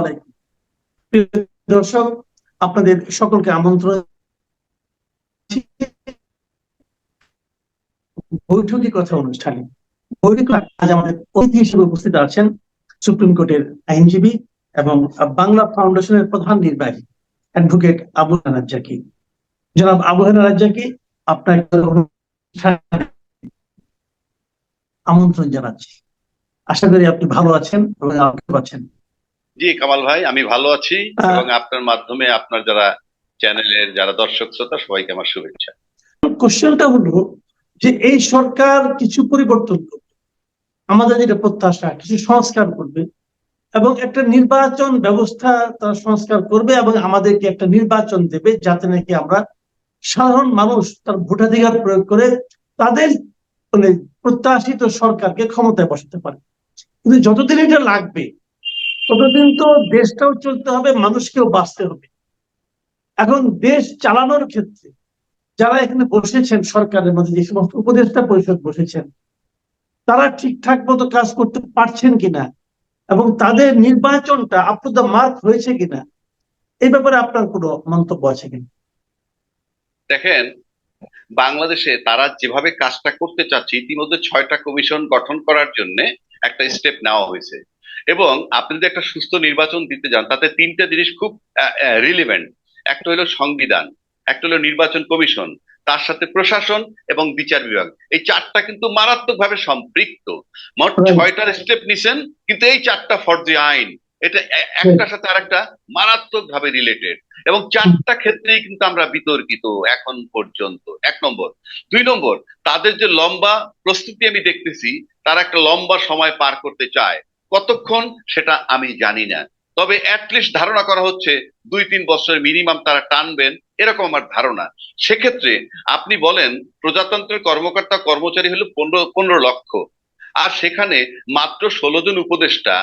আলাইকুম। দর্শক, আপনাদের সকলকে আমন্ত্রণ কথা অনুষ্ঠানে। বৈঠক আজ আমাদের অতিথি হিসেবে উপস্থিত আছেন সুপ্রিম কোর্টের আইনজীবী এবং বাংলা ফাউন্ডেশনের প্রধান নির্বাহী অ্যাডভোকেট আবু রাজ্জাকি। জনাব আবু রাজ্জাকি, আপনার আমন্ত্রণ জানাচ্ছি। আশা করি আপনি ভালো আছেন এবং পাচ্ছেন জি কামাল ভাই আমি ভালো আছি এবং আপনার মাধ্যমে আপনার যারা চ্যানেলের যারা দর্শক শ্রোতা সবাইকে আমার শুভেচ্ছা। কোশ্চেনটা হলো যে এই সরকার কিছু পরিবর্তন করবে আমাদের যেটা প্রত্যাশা কিছু সংস্কার করবে এবং একটা নির্বাচন ব্যবস্থা তারা সংস্কার করবে এবং আমাদেরকে একটা নির্বাচন দেবে যাতে নাকি আমরা সাধারণ মানুষ তার ভোটাধিকার প্রয়োগ করে তাদের মানে প্রত্যাশিত সরকারকে ক্ষমতায় বসাতে পারে। কিন্তু যতদিন এটা লাগবে ততদিন তো দেশটাও চলতে হবে, মানুষকেও বাঁচতে হবে। এখন দেশ চালানোর ক্ষেত্রে যারা এখানে বসেছেন সরকারের মধ্যে, যে সমস্ত উপদেষ্টা পরিষদ বসেছেন, তারা ঠিকঠাক মতো কাজ করতে পারছেন কিনা এবং তাদের নির্বাচনটা আপ টু দ্য মার্ক হয়েছে কিনা এই ব্যাপারে আপনার কোনো মন্তব্য আছে কিনা? দেখেন, বাংলাদেশে তারা যেভাবে কাজটা করতে চাচ্ছে, ইতিমধ্যে ছয়টা কমিশন গঠন করার জন্য একটা স্টেপ নেওয়া হয়েছে। এবং আপনি যদি একটা সুস্থ নির্বাচন দিতে যান তাতে তিনটা জিনিস খুব রিলিভেন্ট একটা হলো সংবিধান একটা হলো নির্বাচন কমিশন তার সাথে প্রশাসন এবং বিচার বিভাগ। এই চারটা কিন্তু মারাত্মকভাবে সম্পৃক্ত। মোট ছয়টার স্টেপ নিছেন কিন্তু এই চারটা ফর্জে আইন। এটা একটার সাথে আরেকটা মারাত্মক ভাবে রিলেটেড এবং চারটা ক্ষেত্রেই কিন্তু আমরা বিতর্কিত এখন পর্যন্ত। এক নম্বর। দুই নম্বর তাদের যে লম্বা প্রস্তুতি আমি দেখতেছি তারা একটা লম্বা সময় পার করতে চায়। কতক্ষণ সেটা আমি জানি না। তবে অ্যাটলিস্ট ধারণা করা হচ্ছে দুই তিন বছর মিনিমাম তারা টানবেন, এরকম আমার ধারণা। সেক্ষেত্রে আপনি বলেন, প্রজাতন্ত্রের কর্মকর্তা কর্মচারী হলো পনেরো পনেরো লক্ষ। আর সেখানে মাত্র ষোলো জন উপদেষ্টা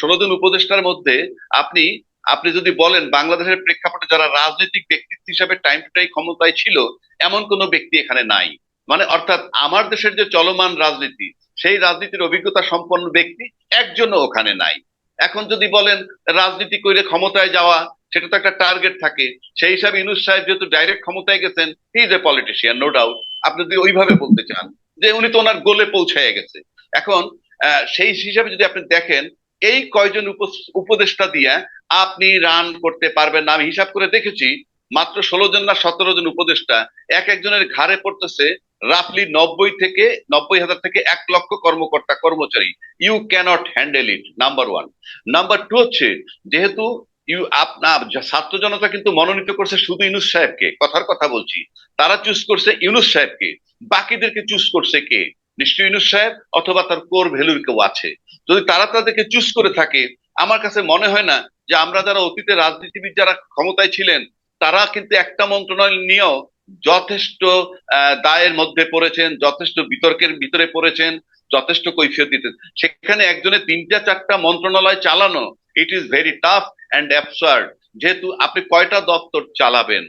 ষোলো জন উপদেষ্টার মধ্যে আপনি আপনি যদি বলেন বাংলাদেশের প্রেক্ষাপটে যারা রাজনৈতিক ব্যক্তিত্ব হিসাবে টাইম টু টাইম ক্ষমতায় ছিল, এমন কোনো ব্যক্তি এখানে নাই। মানে অর্থাৎ আমার দেশের যে চলমান রাজনীতি, সেই রাজনীতির অভিজ্ঞতা সম্পন্ন ব্যক্তি একজনও ওখানে নাই। এখন যদি বলেন রাজনীতি করে ক্ষমতায় যাওয়া, সেটা তো একটা টার্গেট থাকে। সেই হিসাবে ইনুস সাহেব যেহেতু ডাইরেক্ট ক্ষমতায় গেছেন he is a politician no doubt আপনি যদি ওইভাবে বলতে চান যে উনি তো ওনার গোলে পৌঁছায় গেছে। এখন সেই হিসাবে যদি আপনি দেখেন, এই কয়জন উপ- উপদেষ্টা দিয়ে আপনি রান করতে পারবেন না। আমি হিসাব করে দেখেছি, মাত্র ষোলো জন না সতেরো জন উপদেষ্টা এক একজনের ঘাড়ে পড়তেছে রাফলি নব্বই থেকে, নব্বই হাজার থেকে এক লক্ষ কর্মকর্তা, কর্মচারী। You cannot handle it number one number two হচ্ছে, যেহেতু ইউ আপনার ছাত্র জনতা কিন্তু মনোনীত করছে শুধু ইউনুস সাহেবকে, কথার কথা বলছি। তারা চুজ করছে ইউনুস সাহেবকে। বাকিদেরকে চুজ করছে কে? নিশ্চয়ই ইউনুস সাহেব অথবা তার কোর ভ্যালুর কেউ আছে। যদি তারা তাদেরকে চুজ করে থাকে, আমার কাছে মনে হয় না যে আমরা যারা অতীতে রাজনীতিবিদ যারা ক্ষমতায় ছিলেন, তারা কিন্তু একটা মন্ত্রণালয় নিয়েও যথেষ্ট দায়ের মধ্যে পড়েছেন, যথেষ্ট বিতর্কের ভিতরে পড়েছেন, যথেষ্ট কৈফিয়ত দিতে সেখানে একজনের তিনটা চারটা মন্ত্রণালয় চালানো it is very tough and absurd যেহেতু আপনি কয়টা দপ্তর চালাবেন?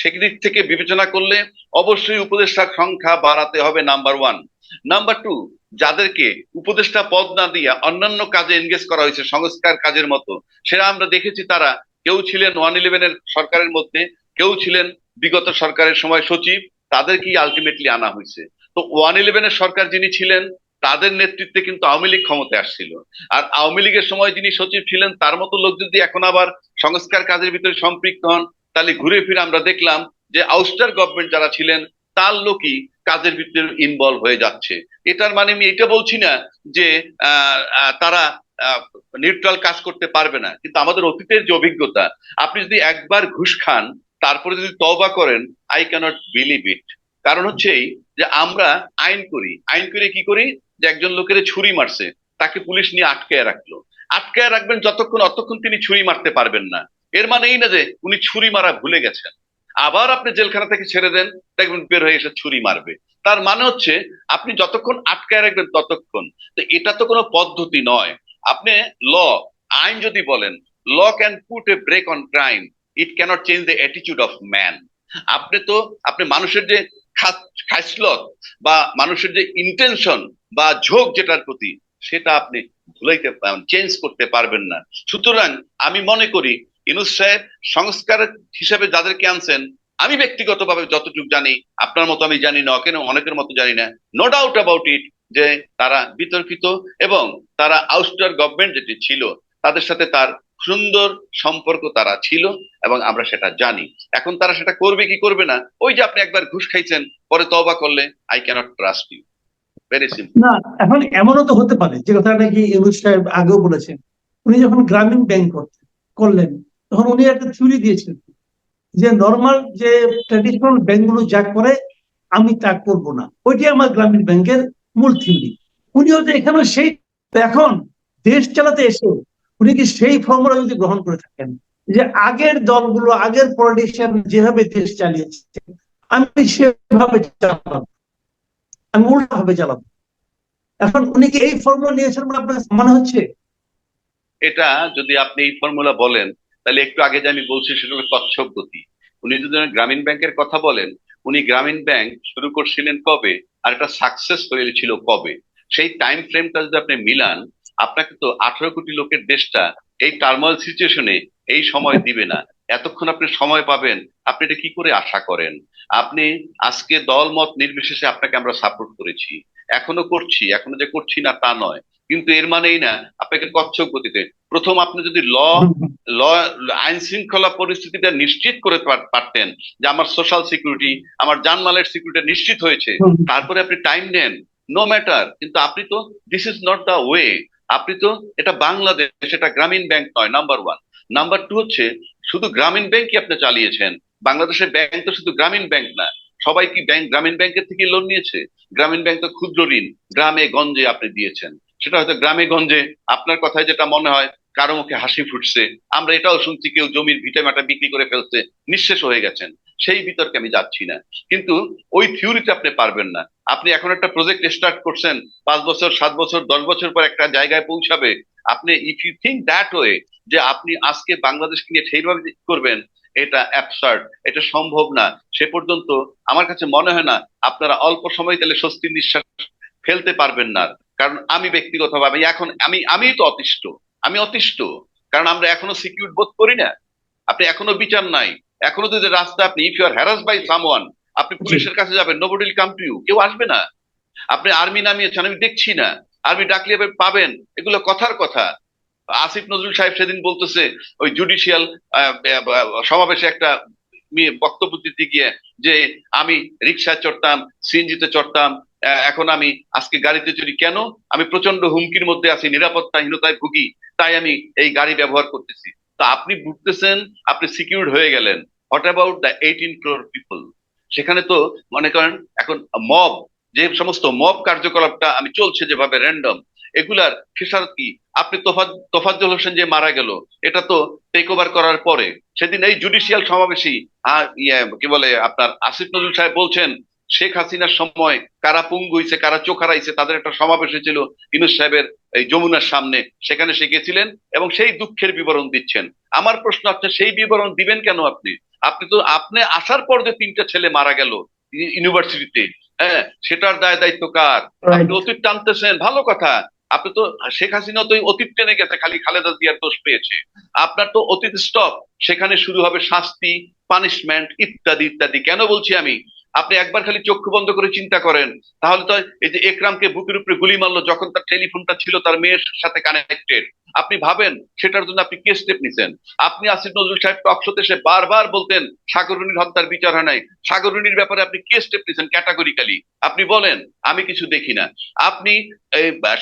সেদিক থেকে বিবেচনা করলে অবশ্যই উপদেষ্টার সংখ্যা বাড়াতে হবে নাম্বার ওয়ান নাম্বার টু যাদেরকে উপদেষ্টা পদ না দিয়ে অন্যান্য কাজে এনগেজ করা হয়েছে, সংস্কার কাজের মতো, সেটা আমরা দেখেছি তারা। কেউ ছিলেন ওয়ান ইলেভেনের সরকারের মধ্যে, কেউ ছিলেন বিগত সরকারের সময় সচিব তাদেরকেই আলটিমেটলি আনা হয়েছে? তো ওয়ান ইলেভেনের সরকার যিনি ছিলেন, তাদের নেতৃত্বে কিন্তু আওয়ামী লীগ ক্ষমতায় আসছিল। আর আওয়ামী লীগের সময় যিনি সচিব ছিলেন, তার মতো লোক যদি এখন আবার সংস্কার কাজের ভিতরে সম্পৃক্ত হন, তাহলে ঘুরে ফিরে আমরা দেখলাম যে আউস্টার গভর্নমেন্ট যারা ছিলেন, তার লোকই কাজের ভিতরে ইনভলভ হয়ে যাচ্ছে। এটার মানে আমি এটা বলছি না যে তারা নিউট্রাল কাজ করতে পারবে না। কিন্তু আমাদের অতীতের যে অভিজ্ঞতা, আপনি যদি একবার ঘুষ খান তারপরে যদি তবা করেন আই ক্যানট বিলিভ ইট কারণ হচ্ছে এই যে আমরা আইন করি। আইন করে কি করি? যে একজন লোকের ছুরি মারছে, তাকে পুলিশ নিয়ে আটকায় রাখল। আটকায় রাখবেন যতক্ষণ, অতক্ষণ তিনি ছুরি মারতে পারবেন না। এর মানে এই না যে উনি ছুরি মারা ভুলে গেছেন। আবার আপনি জেলখানা থেকে ছেড়ে দেন, দেখবেন বের হয়ে এসে ছুরি মারবে। তার মানে হচ্ছে, আপনি যতক্ষণ আটকায় রাখবেন ততক্ষণ। তো এটা তো কোনো পদ্ধতি নয়। আপনি ল, আইন যদি বলেন, law can put a break on crime it cannot change the attitude of man আপনি তো, আপনি মানুষের যে খাসলত বা মানুষের যে ইন্টেনশন বা ঝোঁক যেটার প্রতি, সেটা আপনি ভুলাইতে চেঞ্জ করতে পারবেন না। সুতরাং আমি মনে করি, ইনুস সাহেব সংস্কার হিসেবে যাদেরকে আনছেন, আমি ব্যক্তিগতভাবে যতটুকু জানি, আপনার মতো আমি জানি না কেন অনেকের মতো জানি না নো ডাউট অ্যাবাউট ইট যে তারা বিতর্কিত এবং তারা আউস্টার গভর্নমেন্ট যেটি ছিল, তাদের সাথে তার সুন্দর সম্পর্ক তারা ছিল এবং আমরা সেটা জানি। এখন তারা সেটা করবে কি করবে না, ওই যে আপনি একবার ঘুষ খাইছেন, পরে তবা করলে I cannot trust you very simple না, এখন এমনও তো হতে পারে, যে কথা নাকি ইউনুস সাহেব আগেও বলেছেন। উনি যখন গ্রামীণ ব্যাংক করলেন, তখন উনি একটা থিওরি দিয়েছিলেন যে নর্মাল যে ট্রেডিশনাল ব্যাংকগুলো যা করে, আমি তা করব না। ওইটি আমার গ্রামীণ ব্যাংকের মূল থিওরি উনিও যে এখানে সেই, এখন দেশ চালাতে এসে উনি কি সেই ফর্মুলা যদি গ্রহণ করে থাকেন যে আগের দলগুলো, আগের পলিটিশিয়ান যেভাবে দেশ চালিয়েছে, আমি সেভাবে চালাবো, আমি উল্টা ভাবে চালাবো। এখন উনি কি এই ফর্মুলা নিয়েছেন বলে আপনার মনে হচ্ছে? এটা যদি আপনি এই ফর্মুলা বলেন, তাহলে একটু আগে যে আমি বলছি সেটা হলো কচ্ছপ গতি। উনি যদি গ্রামীণ ব্যাংকের কথা বলেন, উনি গ্রামীণ ব্যাংক শুরু করছিলেন কবে আর এটা সাকসেস হয়েছিল কবে? সেই টাইম ফ্রেমটা যদি আপনি মিলান আপনাকে তো আঠারো কোটি লোকের দেশটা এই টার্মাল সিচুয়েশনে এই সময় দিবে না। এতক্ষণ আপনি সময় পাবেন, আপনি এটা কি করে আশা করেন? আপনি আজকে দল মত নির্বিশেষে আপনাকে আমরা সাপোর্ট করেছি। এখনও করছি, এখনও যে করছি না তা নয়। কিন্তু এর মানেই না, আপনাকে কচ্ছপ গতিতে। প্রথম আপনি যদি ল ল, আইন শৃঙ্খলা পরিস্থিতিটা নিশ্চিত করে পারতেন যে আমার সোশ্যাল সিকিউরিটি আমার জানমালের সিকিউরিটি নিশ্চিত হয়েছে, তারপরে আপনি টাইম নেন। নো ম্যাটার কিন্তু আপনি তো this is not the way আপনি তো এটা বাংলাদেশ, এটা গ্রামীণ ব্যাংক নয় নাম্বার ওয়ান নাম্বার টু হচ্ছে, শুধু গ্রামীণ ব্যাংকই আপনি চালিয়েছেন। বাংলাদেশের ব্যাংক তো শুধু গ্রামীণ ব্যাংক না। সবাই কি ব্যাংক, গ্রামীণ ব্যাংকের থেকে লোন নিয়েছে? গ্রামীণ ব্যাংক তো ক্ষুদ্র ঋণ, গ্রামে গঞ্জে আপনি দিয়েছেন। সেটা হয়তো গ্রামে গঞ্জে, আপনার কথায় যেটা মনে হয়, কারও মুখে হাসি ফুটছে। আমরা এটাও শুনছি, কেউ জমির ভিটেমাটা বিক্রি করে ফেলছে, নিঃশেষ হয়ে গেছেন। সেই বিতর্কে আমি যাচ্ছি না। কিন্তু ওই থিওরিতে আপনি পারবেন না। আপনি এখন একটা প্রজেক্ট স্টার্ট করছেন, পাঁচ বছর, সাত বছর, দশ বছর পর একটা জায়গায় পৌঁছাবে। আপনি if you think that way যে আপনি আজকে বাংলাদেশকে নিয়ে সেইভাবে করবেন, এটা অ্যাবসার্ড এটা সম্ভব না। সে পর্যন্ত আমার কাছে মনে হয় না, আপনারা অল্প সময় তাহলে স্বস্তির নিঃশ্বাস ফেলতে পারবেন না। কারণ আমি ব্যক্তিগতভাবে এখন, আমি আমি তো অতিষ্ঠ, আমি অতিষ্ঠ। কারণ আমরা এখনও সিকিউর বোধ করি না। আপনি এখনও বিচার নাই। এখনও যদি রাস্তা আপনি if you are harass by someone আপনি পুলিশের কাছে যাবেন নোবডিল কাম টু ইউ কেউ আসবে না। আপনি আর্মি নামিয়েছেন আমি দেখছি না। আর্মি ডাকলে এবার পাবেন এগুলো কথার কথা। আসিফ নজরুল সাহেব সেদিন বলতেছে ওই জুডিশিয়াল সমাবেশে একটা বক্তব্য দিতে গিয়ে যে আমি রিক্সায় চড়তাম সিএনজিতে চড়তাম এখন আমি আজকে গাড়িতে চড়ি কেন? আমি প্রচণ্ড হুমকির মধ্যে আছি নিরাপত্তাহীনতায় ভুগি তাই আমি এই গাড়ি ব্যবহার করতেছি। তা আপনি ভুগতেছেন আপনি সিকিউরড হয়ে গেলেন। What about the eighteen crore people সেখানে তো মনে করেন এখন মব যে সমস্ত মব কার্যকলাপটা আমি চলছে যেভাবে র্যান্ডম এগুলার খেসারত কি? আপনি তোফাজ তোফাজ্জল হোসেন যে মারা গেল এটা তো টেক ওভার করার পরে সেদিন এই জুডিশিয়াল সমাবেশী ইয়ে, কি বলে আপনার আসিফ নজরুল সাহেব বলছেন শেখ হাসিনার সময় কারা পুঙ্গু হইছে কারা চোখ হারাইছে তাদের একটা সমাবেশ হয়েছিল ইনুস সাহেবের এই যমুনার সামনে সেখানে সে গেছিলেন এবং সেই দুঃখের বিবরণ দিচ্ছেন। আমার প্রশ্ন হচ্ছে সেই বিবরণ দিবেন কেন আপনি? আপনি তো আপনি আসার পর যে তিনটা ছেলে মারা গেল ইউনিভার্সিটিতে হ্যাঁ সেটার দায় দায়িত্ব কার? আপনি অতীত টানতেছেন ভালো কথা। আপনি তো শেখ হাসিনা তো অতীত টেনে গেছে খালি খালেদা জিয়ার দোষ পেয়েছে। আপনার তো অতীত স্টপ সেখানে শুরু হবে শাস্তি পানিশমেন্ট ইত্যাদি ইত্যাদি। কেন বলছি আমি? আপনি একবার খালি চক্ষু বন্ধ করে চিন্তা করেন। তাহলে তো এই যে একরামকে বুকের উপরে গুলি মারলো যখন তার টেলিফোনটা ছিল তার মেয়ের সাথে কানেক্টেড আপনি ভাবেন সেটার জন্য আপনি কে স্টেপ নিছেন? আপনি আসিফ নজরুল সাহেব টক শোতে সে বারবার বলতেন সাগরুনির হত্যার বিচার হয় নাই। সাগরুনির ব্যাপারে আপনি কে স্টেপ নিছেন ক্যাটাগরিক্যালি আপনি বলেন, আমি কিছু দেখি না। আপনি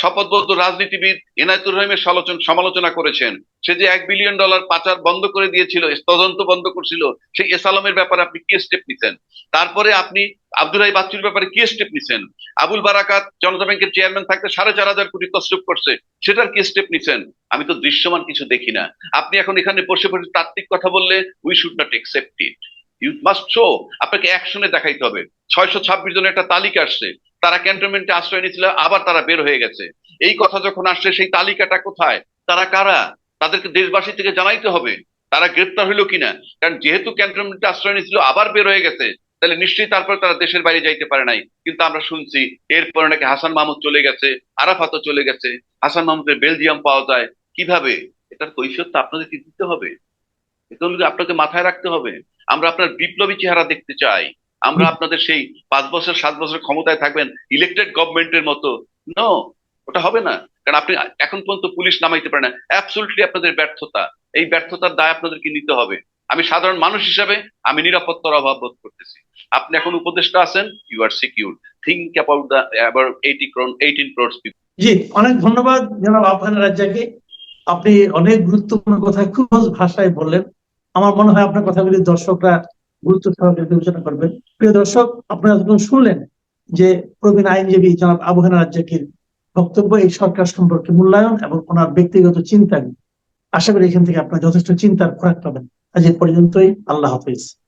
শপথবদ্ধ রাজনীতিবিদ এনায়তুর রহিমের সমালোচনা করেছেন। সে যে এক বিলিয়ন ডলার পাচার বন্ধ করে দিয়েছিল, তদন্ত বন্ধ করছিল, সেই এসালামের ব্যাপারে আপনি কি স্টেপ নিছেন? তারপরে আপনি আব্দুল রাই বাচ্চুর ব্যাপারে কি স্টেপ নিছেন? আবুল বারাকাত জনতা ব্যাংকের চেয়ারম্যান থাকতে সাড়ে চার হাজার কোটি তসরুপ করছে, সেটার কি স্টেপ নিছেন? আমি তো দৃশ্যমান কিছু দেখি না। আপনি এখন এখানে বসে বসে তাত্ত্বিক কথা বললে we should not accept it you must show আপনাকে অ্যাকশনে দেখাইতে হবে। ছয়শো ছাব্বিশ জনের একটা তালিকা আসছে, তারা ক্যান্টনমেন্টে আশ্রয় নিয়েছিল, আবার তারা বের হয়ে গেছে। এই কথা যখন আসছে, সেই তালিকাটা কোথায়? তারা কারা? তাদেরকে দেশবাসী থেকে জানাইতে হবে, তারা গ্রেপ্তার হইল কিনা। কারণ যেহেতু ক্যান্টনমেন্টে আশ্রয় নিয়েছিল, আবার বের হয়ে গেছে, তাহলে নিশ্চয়ই তারপরে তারা দেশের বাইরে যাইতে পারে নাই। কিন্তু আমরা শুনছি, এরপরে নাকি হাসান মাহমুদ চলে গেছে, আরাফাতও চলে গেছে। হাসান মাহমুদের বেলজিয়াম পাওয়া যায়। কীভাবে? এটার কৈফিয়ত তো আপনাদেরকে দিতে হবে। এগুলো আপনাকে মাথায় রাখতে হবে, আমরা আপনার বিপ্লবী চেহারা দেখতে চাই। আমরা আপনাদের সেই পাঁচ বছর, সাত বছর ক্ষমতায় থাকবেন ইলেকটেড গভর্নমেন্টের মতো। নো ওটা হবে না। কারণ আপনি এখন পর্যন্ত পুলিশ নামাইতে পারেন না। অ্যাবসুলটলি আপনাদের ব্যর্থতা। এই ব্যর্থতার দায় আপনাদেরকে নিতে হবে। আমি সাধারণ মানুষ হিসাবে আমি নিরাপত্তার অভাব বোধ করতেছি। আপনি এখন উপদেষ্টা আছেন you are secure think about about eighty crore eighteen crores জি, অনেক ধন্যবাদ জনাব আফহান রাজ্জাকে। আপনি অনেক গুরুত্বপূর্ণ কথা খুব ভাষায় বললেন। আমার মনে হয় আপনার কথাগুলি দর্শকরা গুরুত্ব সহকারে বিবেচনা করবেন। প্রিয় দর্শক, আপনারা শুনলেন যে প্রবীণ আইনজীবী জনাব আবহান রাজ্জাকির বক্তব্য এই সরকার সম্পর্কে মূল্যায়ন এবং ওনার ব্যক্তিগত চিন্তা আশা করি এখান থেকে আপনার যথেষ্ট চিন্তার খোরাক পাবেন। আজ এ পর্যন্তই। আল্লাহ হাফিজ।